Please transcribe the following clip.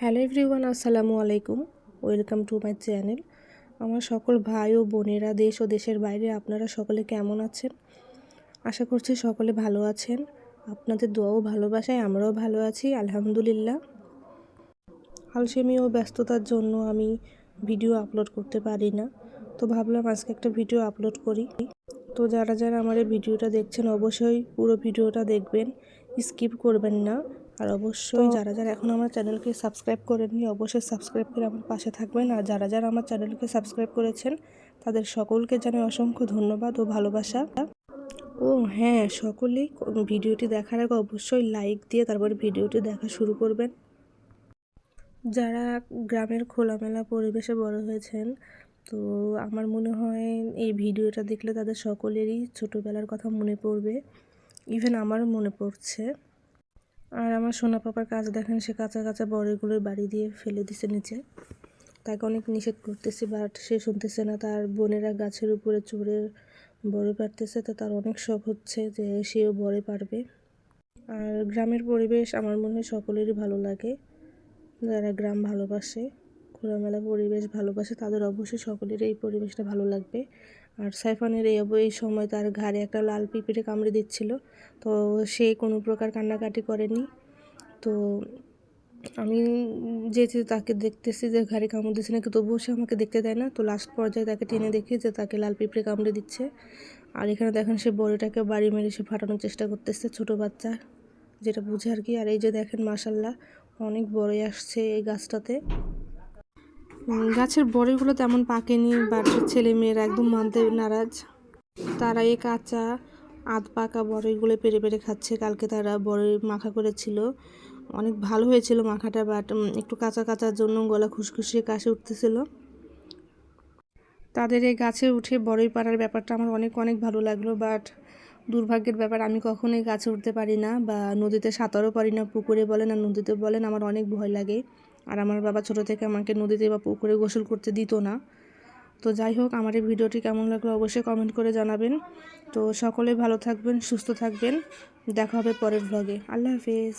Hello everyone, আসসালামু আলাইকুম। Welcome to my channel. আমার সকল ভাই ও বোনেরা দেশ ও দেশের বাইরে, আপনারা সকলে কেমন আছেন? আশা করছি সকলে ভালো আছেন। আপনাদের দোয়াও ভালোবাসায় আমরাও ভালো আছি, আলহামদুলিল্লাহ। আলসেমি ও ব্যস্ততার জন্য আমি ভিডিও আপলোড করতে পারি না। তো ভাবলাম আজকে একটা ভিডিও আপলোড করি। তো যারা যারা আমার এই ভিডিওটা দেখছেন, অবশ্যই পুরো ভিডিওটা দেখবেন। স্কিপ করবেন না। আর অবশ্যই যারা যারা এখন আমার চ্যানেলকে সাবস্ক্রাইব করেননি অবশ্যই সাবস্ক্রাইব করে আমার পাশে থাকবেন। আর যারা যারা আমার চ্যানেলকে সাবস্ক্রাইব করেছেন তাদের সকলকে জানাই অসংখ্য ধন্যবাদ ও ভালোবাসা। ও হ্যাঁ সকলেই ভিডিওটি দেখার আগে অবশ্যই লাইক দিয়ে তারপরে ভিডিওটি দেখা শুরু করবেন। যারা গ্রামের খোলামেলা পরিবেশে বড় হয়েছেন তো আমার মনে হয় এই ভিডিওটা দেখলে তাদের সকলেরই ছোটোবেলার কথা মনে পড়বে। ইভেন আমারও মনে পড়ছে। আর আমার সোনা পাপার কাজ দেখেন, সে কাঁচা কাঁচা বড়িগুলোর বাড়ি দিয়ে ফেলে দিছে নিচে। তাকে অনেক নিষেধ করতেছি বাট সে শুনতেছে না। তার বোনেরা গাছের উপরে চড়ে বড়ে পারতেছে তো তার অনেক শখ হচ্ছে যে সেও বড়ে পারবে আর গ্রামের পরিবেশ আমার মনে হয় সকলেরই ভালো লাগে, যারা গ্রাম ভালোবাসে। খোলামেলা পরিবেশ, ভালোবাসে, তাদের অবশ্যই সকলের এই পরিবেশটা ভালো লাগবে। আর সাইফানের এই এই সময় তার ঘাড়ে একটা লাল পিঁপড়ে কামড়ে দিচ্ছিল। তো সে কোনো প্রকার কান্নাকাটি করেনি। তো আমি যেহেতু তাকে দেখতেছি যে ঘাড়ে কামড় দিচ্ছে না তবুও সে আমাকে দেখতে দেয় না। তো লাস্ট পর্যায়ে তাকে টেনে দেখি যে তাকে লাল পিঁপড়ে কামড়ে দিচ্ছে। আর এখানে দেখেন সে বড়িটাকে বাড়ি মেরে সে ফাটানোর চেষ্টা করতেছে ছোট বাচ্চা যেটা বুঝে আর কি। আর এই যে দেখেন মাসাল্লাহ অনেক বড়ই আসছে এই গাছটাতে। গাছের বড়িগুলো তেমন পাকেনি বাট ছেলে মেয়েরা একদম মানতে নারাজ। তারা এই কাঁচা আধ পাকা বড়িগুলো পেরে পেরে খাচ্ছে। কালকে তারা বড়ি মাখা করেছিল। অনেক ভালো হয়েছিল মাখাটা বাট একটু কাঁচা কাঁচার জন্য গলা খুশখুশিয়ে কাশে উঠতেছিল। তাদের এই গাছে উঠে বড়ই পাড়ার ব্যাপারটা আমার অনেক অনেক ভালো লাগল বাট দুর্ভাগ্যের ব্যাপার, আমি কখনোই গাছে উঠতে পারি না বা নদীতে সাঁতারও পারি না, পুকুরে বলেন আর নদীতে বলেন, আমার অনেক ভয় লাগে। আর আমার বাবা ছোটো থেকে আমাকে নদীতে বা পুকুরে গোসল করতে দিত না। তো যাই হোক, আমার এই ভিডিওটি কেমন লাগল অবশ্যই কমেন্ট করে জানাবেন। তো সকলে ভালো থাকবেন, সুস্থ থাকবেন। দেখা হবে পরের ব্লগে আল্লাহ হাফেজ।